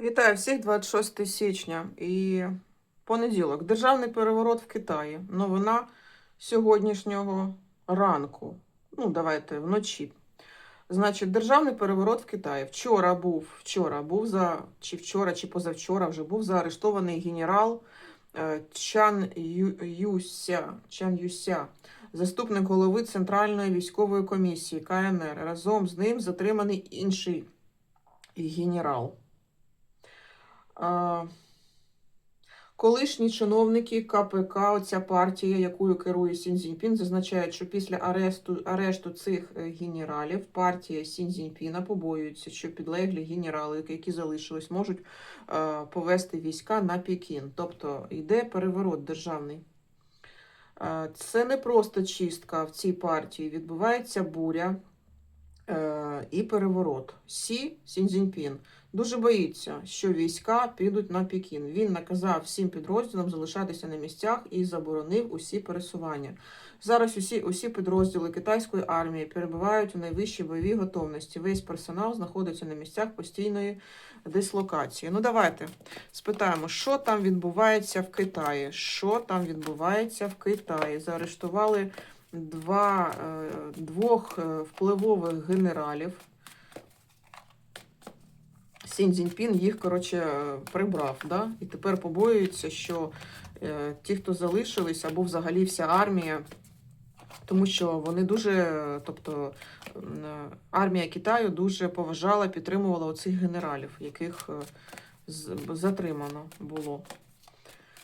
Вітаю всіх 26 січня і понеділок. Державний переворот в Китаї. Новина сьогоднішнього ранку. Ну, давайте вночі. Значить, державний переворот в Китаї. Вчора був, вчора був за чи вчора, чи позавчора вже був заарештований генерал е, Чан Юся, Чан Юся, заступник голови Центральної військової комісії КНР. Разом з ним затриманий інший генерал. Колишні чиновники КПК, оця партія, якою керує Сін Цзіньпін, зазначають, що після арешту, арешту цих е, генералів партія Сін Цзіньпіна побоюється, що підлеглі генерали, які залишились, можуть е, повести війська на Пекін. Тобто йде переворот державний. Е, Це не просто чистка в цій партії, відбувається буря і переворот. Сі Сін Цзіньпін дуже боїться, що війська підуть на Пекін. Він наказав всім підрозділам залишатися на місцях і заборонив усі пересування. Зараз усі, усі підрозділи китайської армії перебувають у найвищій бойовій готовності. Весь персонал знаходиться на місцях постійної дислокації. Ну давайте спитаємо, що там відбувається в Китаї. Що там відбувається в Китаї? Заарештували два, е, двох е, впливових генералів. Сін Цзіньпін їх, коротше, прибрав, да? і тепер побоюються, що е, ті, хто залишились, або взагалі вся армія, тому що вони дуже, тобто армія Китаю дуже поважала, підтримувала оцих генералів, яких е, затримано було.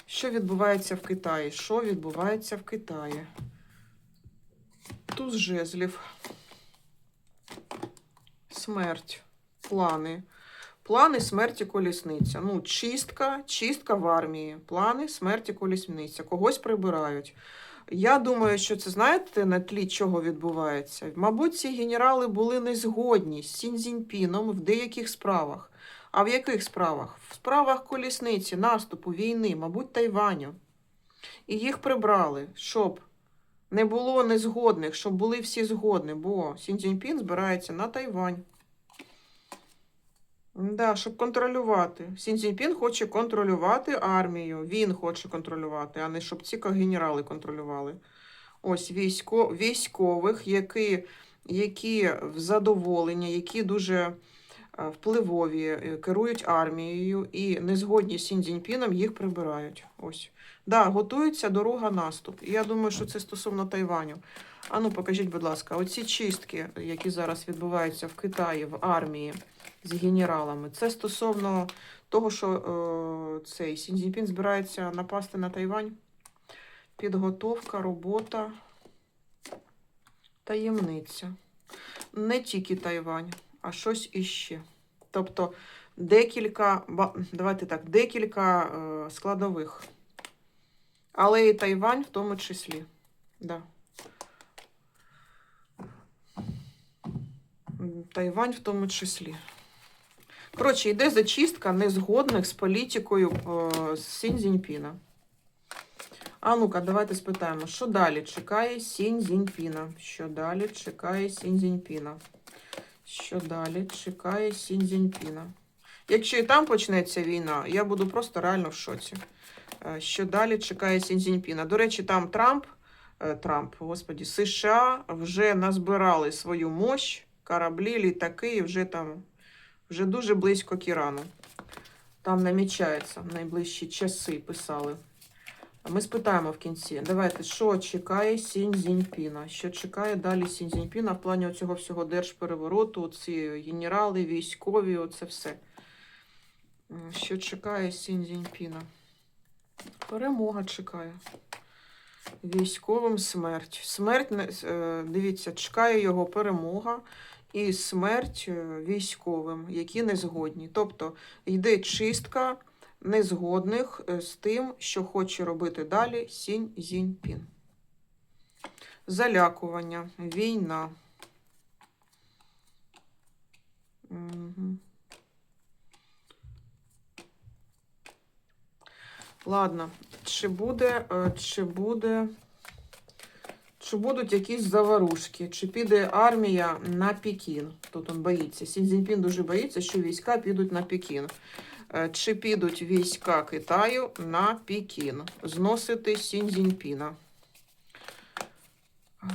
Що відбувається в Китаї? Що відбувається в Китаї? Туз жезлів. Смерть. Плани. Плани смерті колісниця. Ну, чистка, чистка в армії. Плани смерті колісниця. Когось прибирають. Я думаю, що це знаєте на тлі чого відбувається. Мабуть, ці генерали були не згодні з Сін Цзіньпіном в деяких справах. А в яких справах? В справах колісниці, наступу, війни, мабуть, Тайваню. І їх прибрали, щоб не було незгодних, щоб були всі згодні, бо Сін Цзіньпін збирається на Тайвань. Да, щоб контролювати. Сін Цзіньпін хоче контролювати армію. Він хоче контролювати, а не щоб ці генерали контролювали. Ось військо, військових, які, які в задоволення, які дуже е, впливові, е, керують армією і не згодні з Сін Цзіньпіном, їх прибирають. Ось. Да, готується дорога наступ. Я думаю, що це стосовно Тайваню. А ну, покажіть, будь ласка, оці чистки, які зараз відбуваються в Китаї, в армії з генералами, це стосовно того, що е, цей Сіньцзіньпін збирається напасти на Тайвань. Підготовка, робота, таємниця. Не тільки Тайвань, а щось іще. Тобто декілька, давайте так, декілька е, складових. Але і Тайвань в тому числі. Да. Тайвань в тому числі. Коротше, йде зачистка незгодних з політикою е, з Сінь Цзіньпіна. А ну-ка, давайте спитаємо, що далі чекає Сінь Цзіньпіна? Що далі чекає Сінь Цзіньпіна? Що далі чекає Сінь Цзіньпіна? Якщо і там почнеться війна, я буду просто реально в шоці. Е, Що далі чекає Сінь Цзіньпіна? До речі, там Трамп, е, Трамп, господі, США вже назбирали свою мощь, кораблі, літаки, і вже там вже дуже близько к Ірану. Там намічається найближчі часи, писали. Ми спитаємо в кінці. Давайте, що чекає Сінь Цзіньпіна? Що чекає далі Сінь Цзіньпіна в плані цього всього держперевороту, ці генерали, військові, оце все. Що чекає Сінь Цзіньпіна? Перемога чекає. Військовим смерть. Смерть, е, дивіться, чекає його перемога і смерть е, військовим, які не згодні. Тобто йде чистка незгодних е, з тим, що хоче робити далі Сінь Зіньпін. Залякування, війна. Ладно, чи буде, е, чи буде, чи будуть якісь заварушки, чи піде армія на Пекін? Тут він боїться. Сін Цзіньпін дуже боїться, що війська підуть на Пекін. Е, Чи підуть війська Китаю на Пекін зносити Сіньцзіньпіна? Е,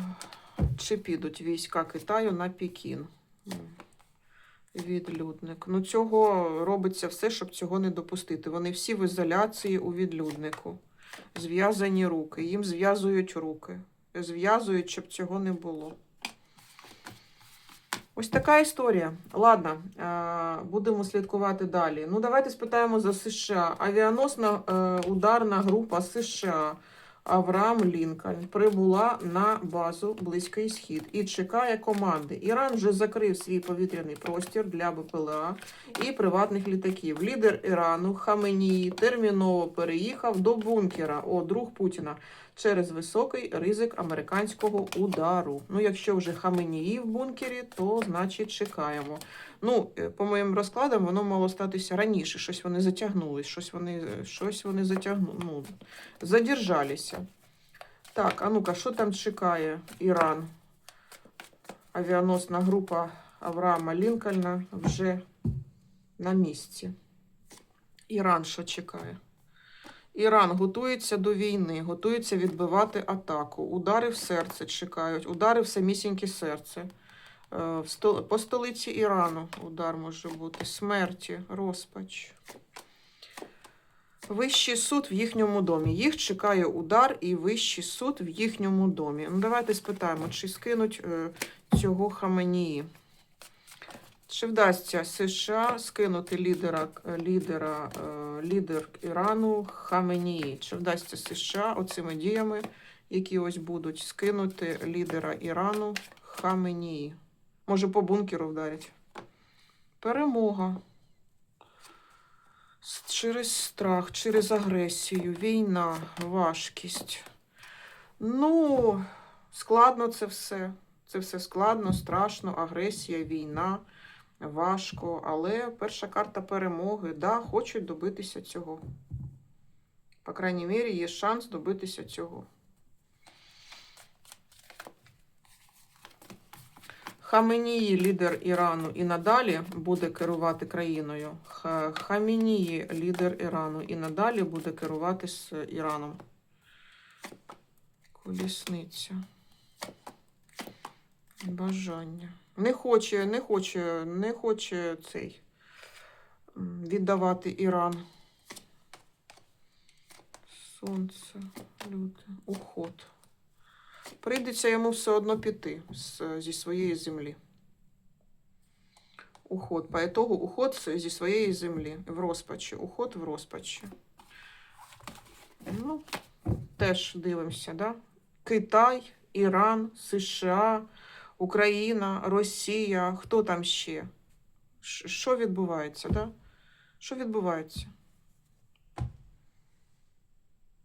Чи підуть війська Китаю на Пекін? Відлюдник. Ну, цього робиться все, щоб цього не допустити. Вони всі в ізоляції у відлюднику. Зв'язані руки. Їм зв'язують руки. Зв'язують, щоб цього не було. Ось така історія. Ладно, е, будемо слідкувати далі. Ну, давайте спитаємо за США. Авіаносна е, ударна група США Авраам Лінкольн прибула на базу Близький Схід і чекає команди. Іран вже закрив свій повітряний простір для БПЛА і приватних літаків. Лідер Ірану Хаменії терміново переїхав до бункера. О, друг Путіна через високий ризик американського удару. Ну, якщо вже Хаменії в бункері, то значить чекаємо. Ну, е, по моїм розкладам, воно мало статися раніше. Щось вони затягнули, щось вони, е, щось вони затягнули. Ну, задержалися. Так, а ну-ка, що там чекає Іран? Авіаносна група Авраама Лінкольна вже на місці. Іран що чекає? Іран готується до війни, готується відбивати атаку. Удари в серце чекають, удари в самісіньке серце. Е, По столиці Ірану удар може бути. Смерті, розпач. Вищий суд в їхньому домі. Їх чекає удар і вищий суд в їхньому домі. Ну, давайте спитаємо, чи скинуть е, цього Хаменії. Чи вдасться США скинути лідера, лідера, е, лідер Ірану Хаменії? Чи вдасться США оцими діями, які ось будуть, скинути лідера Ірану Хаменії? Може, по бункеру вдарять? Перемога. Через страх, через агресію, війна, важкість. Ну, складно це все. Це все складно, страшно, агресія, війна, важко. Але перша карта перемоги, да, хочуть добитися цього. По крайній мірі, є шанс добитися цього. Хаменії, лідер Ірану, і надалі буде керувати країною. Ха- Хаменії, лідер Ірану, і надалі буде керувати з Іраном. Колісниця. Бажання. Не хоче, не хоче, не хоче цей віддавати Іран. Сонце, люте, уход. Прийдеться йому все одно піти з, зі своєї землі. Уход. По уход зі своєї землі. В розпачі. Уход в розпачі. Ну, теж дивимося, да? Китай, Іран, США, Україна, Росія. Хто там ще? Що відбувається, да? Що відбувається?